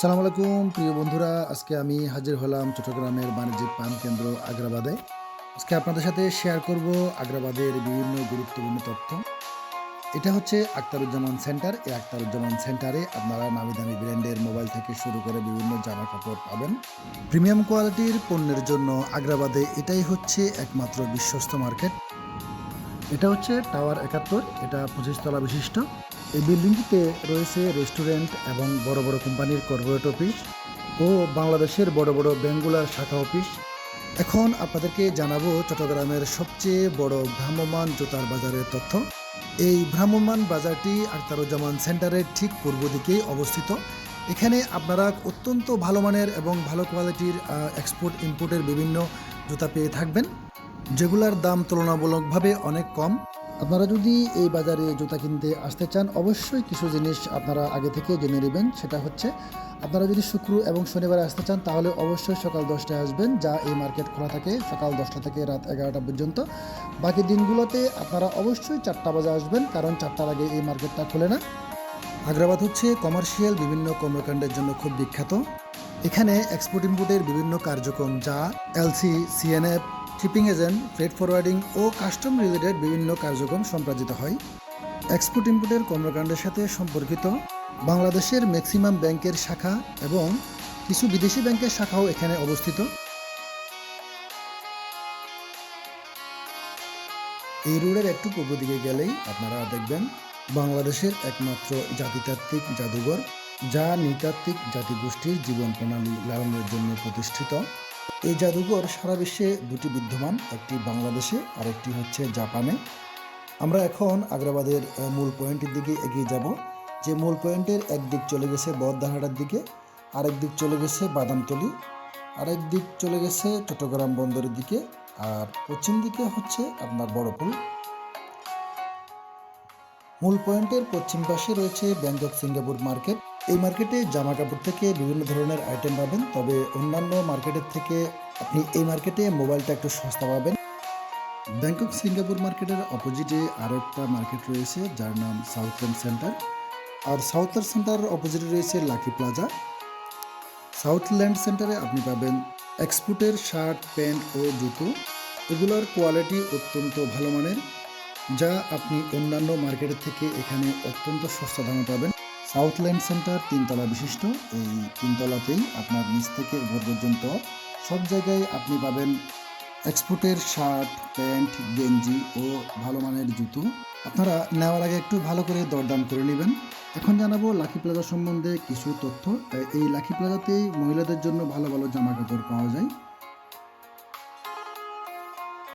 সালাম আলাইকুম, প্রিয় বন্ধুরা। আজকে আমি হাজির হলাম চট্টগ্রামের বাণিজ্যিক পান কেন্দ্র আগ্রাবাদে। আজকে আপনাদের সাথে শেয়ার করব আগ্রাবাদের বিভিন্ন গুরুত্বপূর্ণ তথ্য। এটা হচ্ছে আক্তারুজ্জামান সেন্টার এই আক্তারুজ্জামান সেন্টারে আপনারা নামি দামি ব্র্যান্ডের মোবাইল থেকে শুরু করে বিভিন্ন জামা কাপড় পাবেন। প্রিমিয়াম কোয়ালিটির পণ্যের জন্য আগ্রাবাদে এটাই হচ্ছে একমাত্র বিশ্বস্ত মার্কেট এটা হচ্ছে টাওয়ার একাত্তর, এটা পঁচিশ তলা বিশিষ্ট। এই বিল্ডিংটিতে রয়েছে রেস্টুরেন্ট এবং বড় বড় কোম্পানির কর্পোরেট অফিস ও বাংলাদেশের বড় বড় ব্যাঙ্গুলার শাখা অফিস। এখন আপনাদেরকে জানাব চট্টগ্রামের সবচেয়ে বড় ভ্রাম্যমান জুতার বাজারের তথ্য। এই ভ্রাম্যমান বাজারটি আখতারুজ্জামান সেন্টারের ঠিক পূর্ব দিকেই অবস্থিত। এখানে আপনারা অত্যন্ত ভালো মানের এবং ভালো কোয়ালিটির এক্সপোর্ট ইম্পোর্টের বিভিন্ন জুতা পেয়ে থাকবেন। যেগুলার দাম তুলনামূলকভাবে অনেক কম। আপনারা যদি এই বাজারে জুতা কিনতে আসতে চান, অবশ্যই কিছু জিনিস আপনারা আগে থেকে জেনে নেবেন। সেটা হচ্ছে, আপনারা যদি শুক্র এবং শনিবারে আসতে চান, তাহলে অবশ্যই সকাল দশটায় আসবেন, যা এই মার্কেট খোলা থাকে সকাল দশটা থেকে রাত এগারোটা পর্যন্ত। বাকি দিনগুলোতে আপনারা অবশ্যই চারটা বাজে আসবেন, কারণ চারটার আগে এই মার্কেটটা খোলে না। আগ্রাবাদ হচ্ছে কমার্শিয়াল বিভিন্ন কর্মকাণ্ডের জন্য খুব বিখ্যাত। এখানে এক্সপোর্ট ইম্পোর্টের বিভিন্ন কার্যক্রম, যা LC, CNF shipping agent freight forwarding ও কাস্টম রিলেটেড বিভিন্ন কার্যক্রম সম্পাদিত হয়। এক্সপোর্ট ইম্পোর্টের কর্মকাণ্ডের সাথে সম্পর্কিত, বাংলাদেশের ম্যাক্সিমাম ব্যাংকের শাখা এবং কিছু বিদেশি ব্যাংকের শাখাও এখানে অবস্থিত। এই রোডের একটু পূর্ব দিকে গেলেই আপনারা দেখবেন বাংলাদেশের একমাত্র জাতিতাত্ত্বিক জাদুঘর, যা নৃতাত্ত্বিক জাতিগোষ্ঠীর জীবন প্রণালী লালনের জন্য প্রতিষ্ঠিত। এই জাদুঘর সারা বিশ্বে দুটি বিদ্যমান, একটি বাংলাদেশে আর একটি হচ্ছে জাপানে। আমরা এখন আগ্রাবাদের মূল পয়েন্টের দিকে এগিয়ে যাব, যে মূল পয়েন্টের একদিক চলে গেছে বদদাহাটার দিকে আরেক দিক চলে গেছে বাদামতলি আরেক দিক চলে গেছে চট্টগ্রাম বন্দরের দিকে, আর পশ্চিম দিকে হচ্ছে আপনার বড়পুল। মূল পয়েন্টের পশ্চিম পাশে রয়েছে ব্যাংকক সিঙ্গাপুর মার্কেট। এই মার্কেটে জামা কাপড় থেকে বিভিন্ন ধরনের আইটেম পাবেন, তবে অন্যান্য মার্কেটের থেকে আপনি এই মার্কেটে মোবাইলটা একটু সস্তা পাবেন। ব্যাংকক সিঙ্গাপুর মার্কেটের অপোজিটে আরও একটা মার্কেট রয়েছে, যার নাম সাউথল্যান্ড সেন্টার। আর সাউথল্যান্ড সেন্টারের অপোজিটে রয়েছে লাকি প্লাজা। সাউথল্যান্ড সেন্টারে আপনি পাবেন এক্সপোর্টের শার্ট, প্যান্ট ও জুতো। এগুলোর কোয়ালিটি অত্যন্ত ভালো মানের, যা আপনি অন্যান্য মার্কেটের থেকে এখানে অত্যন্ত সস্তা দামে পাবেন। সাউথল্যান্ড সেন্টার তিনতলা বিশিষ্ট। এই তিনতলাতেই আপনার নিচ থেকে উপর পর্যন্ত সব জায়গায় আপনি পাবেন এক্সপোর্টের শার্ট প্যান্ট গেঞ্জি ও ভালো মানের জুতো। আপনারা নেওয়ার আগে একটু ভালো করে দরদাম করে নেবেন। এখন জানাব লাকি প্লাজা সম্বন্ধে কিছু তথ্য। এই লাকি প্লাজাতেই মহিলাদের জন্য ভালো ভালো জামা কাপড় পাওয়া যায়।